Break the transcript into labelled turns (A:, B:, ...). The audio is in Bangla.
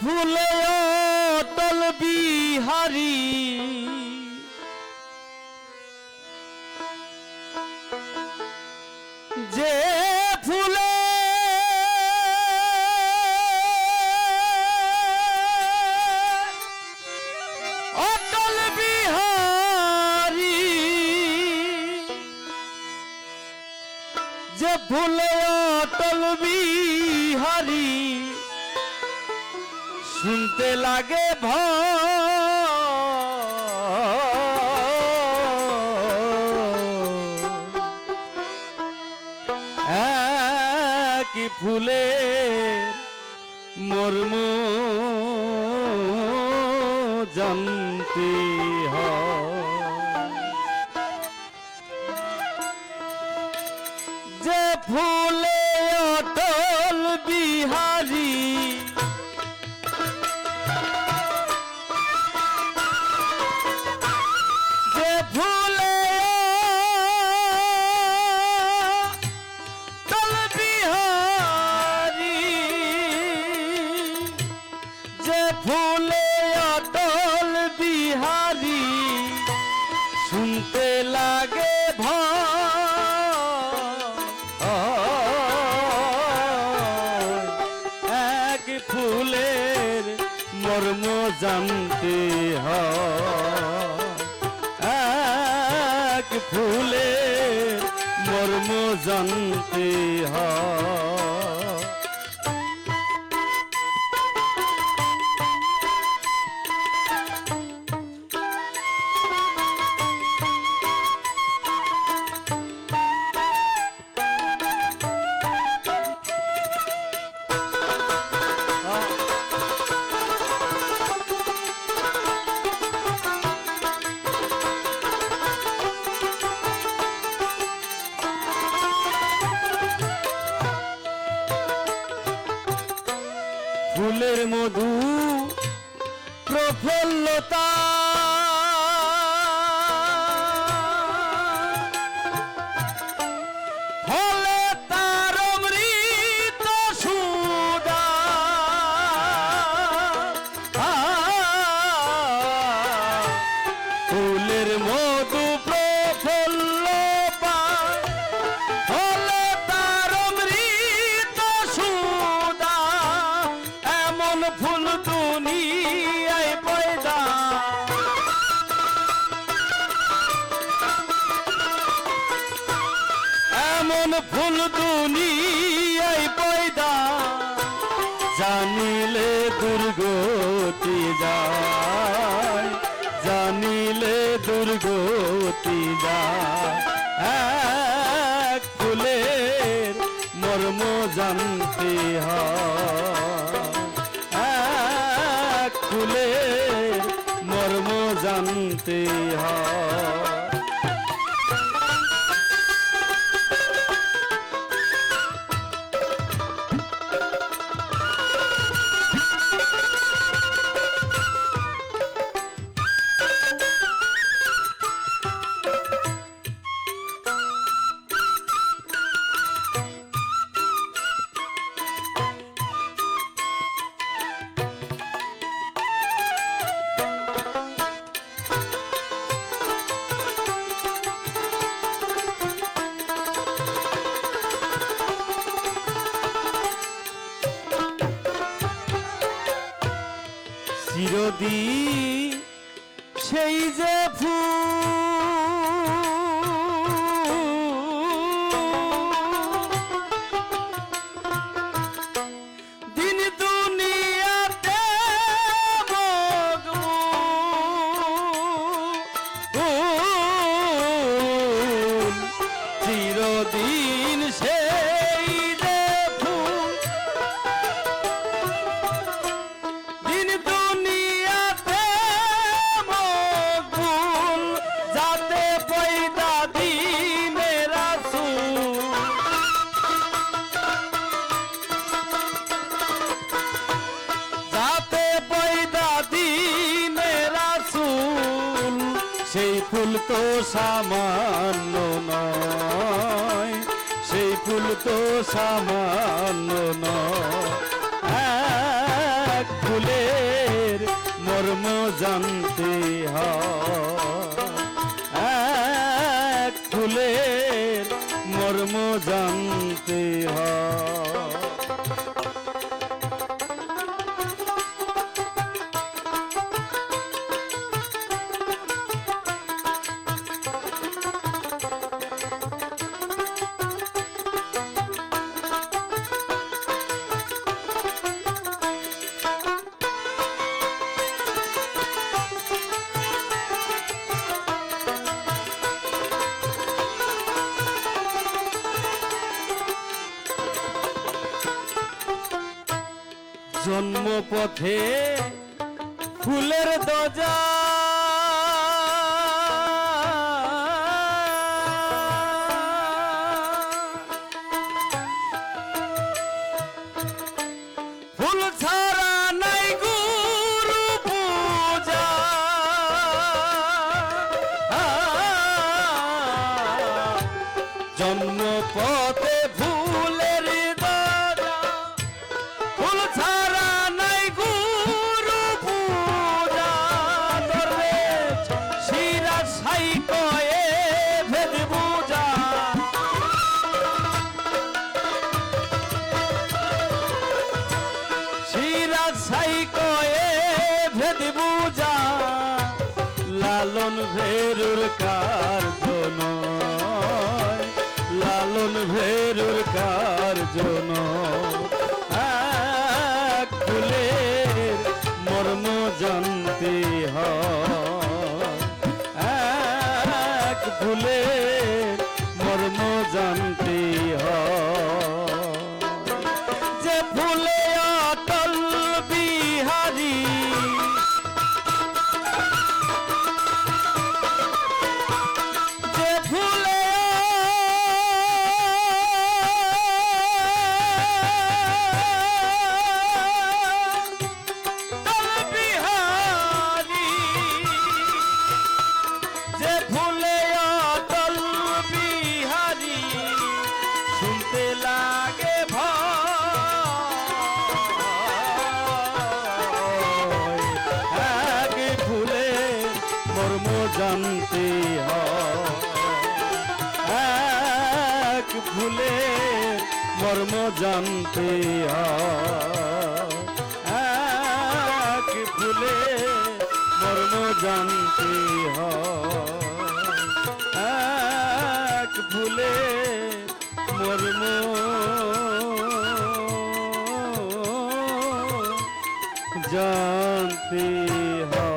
A: ফুলে অটল বিহারী। শুনতে লাগে কি ফুলে মর্ম জানতে হয়। লাগে ভয়। এক ফুলের মর্ম জানতে এক ফুলের মর্ম জানতে হয়। ফুলের মধু প্রফুল্লতা। ফুলের মধু এমন ফুল দুনিয়ায় পয়দা জানিলে দুর্গতি যায় জানিলে দুর্গতি যায়। চিরদিন সেই যে ফুল দিন দুনিয়াতে চিরদিন ফুল তো সামান্য নয়। সেই ফুল তো সামান্য নয়। এক ফুল জানতে হয়। ফুলের মর্ম জানতে হয়। জন্মপথে ফুলের দজা। ফুল ছাড়া শিরা কয়ে ভেদ পূজা লালন ভেরুর কার্য জন লালন ভেরুর কার্য জানতে এক ফুলে মর্ম জানতে এক ফুলে মর্ম জানতে এক ফুলে মর্ম জানতে হয়।